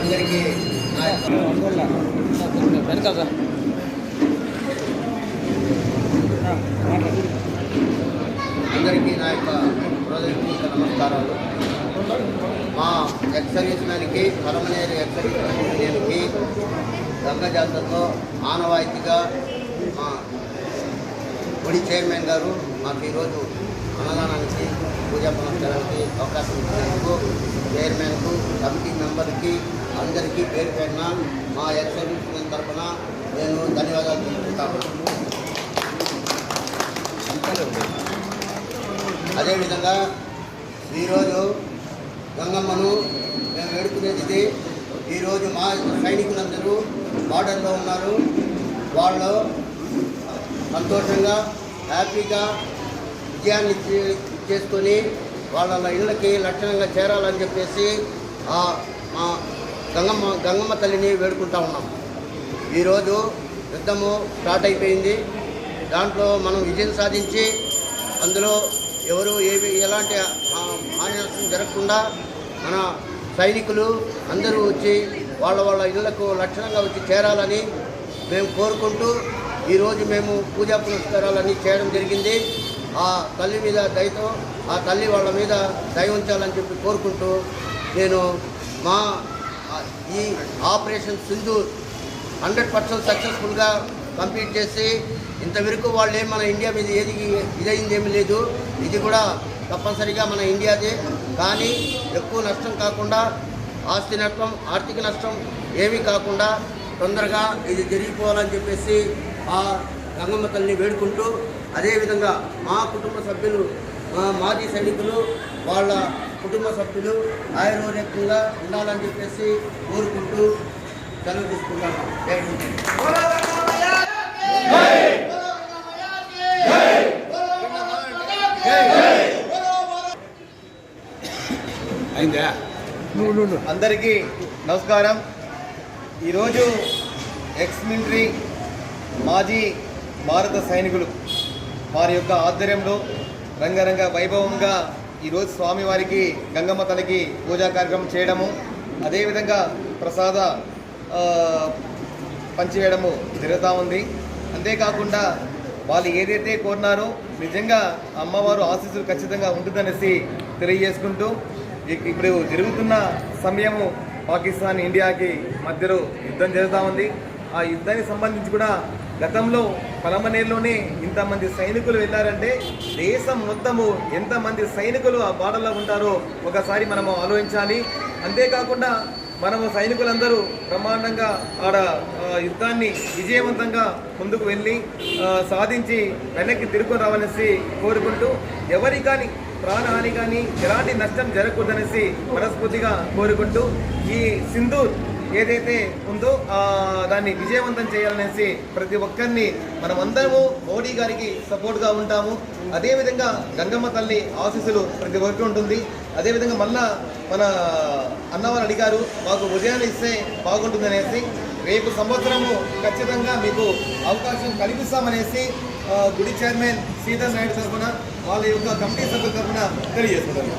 అందరికీ నా వెనకాల సార్ అందరికీ నా యొక్క హృదయపూర్వక నమస్కారాలు. మా ఎక్సర్వీస్ మ్యాన్కి పరమనేరు ఎక్సర్వీస్ మ్యాన్కి గంగ జాతరలో ఆనవాయితీగా మా గుడి చైర్మన్ గారు మాకు ఈరోజు అన్నదానానికి పూజా పునస్కారానికి అవకాశం ఇచ్చినందుకు చైర్మన్కు కమిటీ మెంబర్కి అందరికీ పేరు పేరున మా ఎక్స్ సర్వీస్ మ్యాన్ తరఫున నేను ధన్యవాదాలు తెలుపుతాను అదేవిధంగా ఈరోజు గంగమ్మను మేము వేడుకునేది ఇది. ఈరోజు మా సైనికులందరూ బార్డర్లో ఉన్నారు వాళ్ళు సంతోషంగా హ్యాపీగా విజయాన్ని చేసుకొని వాళ్ళ ఇళ్ళకి లక్షణంగా చేరాలని చెప్పేసి మా గంగమ్మ గంగమ్మ తల్లిని వేడుకుంటా ఉన్నాం ఈరోజు యుద్ధము స్టార్ట్ అయిపోయింది దాంట్లో మనం విజయం సాధించి అందులో ఎవరు ఏవి ఎలాంటి ఆ, హాని జరగకుండా మన సైనికులు అందరూ వచ్చి వాళ్ళ వాళ్ళ ఇళ్ళకు లక్షణంగా వచ్చి చేరాలని మేము కోరుకుంటూ ఈరోజు మేము పూజా పునస్కారాలన్నీ చేయడం జరిగింది. ఆ తల్లి మీద దయతో ఆ తల్లి వాళ్ళ మీద దయ ఉంచాలని చెప్పి కోరుకుంటూ నేను మా ఈ ఆపరేషన్ సింధు హండ్రెడ్ పర్సెంట్ సక్సెస్ఫుల్గా కంప్లీట్ చేసి ఇంతవరకు వాళ్ళు ఏం మన ఇండియా మీద ఏది ఇదైంది ఏమి లేదు. ఇది కూడా తప్పనిసరిగా మన ఇండియాదే. కానీ ఎక్కువ నష్టం కాకుండా ఆస్తి నష్టం ఆర్థిక నష్టం ఏమీ కాకుండా తొందరగా ఇది జరిగిపోవాలని చెప్పేసి ఆ గంగమ్మ తల్లిని వేడుకుంటూ అదేవిధంగా మా కుటుంబ సభ్యులు మా మాజీ సైనికులు వాళ్ళ కుటుంబ సభ్యులు ఆయుర్వేదంగా ఉండాలని చెప్పేసి కోరుకుంటూ సెలవు తీసుకుంటాను అందరికీ నమస్కారం. ఈరోజు ఎక్స్ మిలిటరీ మాజీ భారత సైనికులు వారి యొక్క ఆధ్వర్యంలో రంగరంగ వైభవంగా ఈరోజు స్వామివారికి గంగమ్మ తల్లికి పూజా కార్యక్రమం చేయడము అదేవిధంగా ప్రసాద పంచివేయడము జరుగుతూ ఉంది. అంతేకాకుండా వాళ్ళు ఏదైతే కోరినారో నిజంగా అమ్మవారు ఆశీస్సులు ఖచ్చితంగా ఉంటుందనేసి తెలియజేసుకుంటూ ఇప్పుడు జరుగుతున్న సమయము పాకిస్తాన్ ఇండియాకి మధ్యలో యుద్ధం జరుగుతూ ఉంది. ఆ యుద్ధానికి సంబంధించి కూడా గతంలో పలమనేరులోనే ఇంతమంది సైనికులు వెళ్ళారంటే దేశం మొత్తము ఎంతమంది సైనికులు ఆ బాటలో ఉంటారో ఒకసారి మనము ఆలోచించాలి. అంతేకాకుండా మనము సైనికులందరూ బ్రహ్మాండంగా ఆడ యుద్ధాన్ని విజయవంతంగా ముందుకు వెళ్ళి సాధించి వెనక్కి తిరుగు రావాలనేసి కోరుకుంటూ ఎవరి కానీ ప్రాణహాని కానీ ఎలాంటి నష్టం జరగకూడదనేసి మనస్ఫూర్తిగా కోరుకుంటూ ఈ సింధూర్ ఏదైతే ఉందో దాన్ని విజయవంతం చేయాలనేసి ప్రతి ఒక్కరిని మనం అందరము మోడీ గారికి సపోర్ట్గా ఉంటాము. అదేవిధంగా గంగమ్మ తల్లి ఆశీస్సులు ప్రతి ఒక్కరికి ఉంటుంది. అదేవిధంగా మళ్ళా మన అన్నవారు అడిగారు మాకు ఉదయాన్ని ఇస్తే బాగుంటుంది అనేసి రేపు సంవత్సరము ఖచ్చితంగా మీకు అవకాశం కల్పిస్తామనేసి గుడి చైర్మన్ సీతారాం నాయుడు తరఫున వాళ్ళ యొక్క కమిటీ సభ్యుల తరఫున తెలియజేస్తున్నారు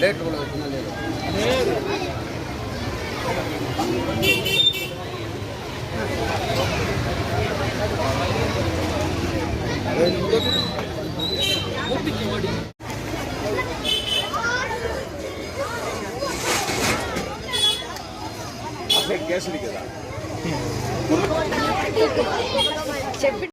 డేట్ కూడా వచ్చినా కదా. చెప్పి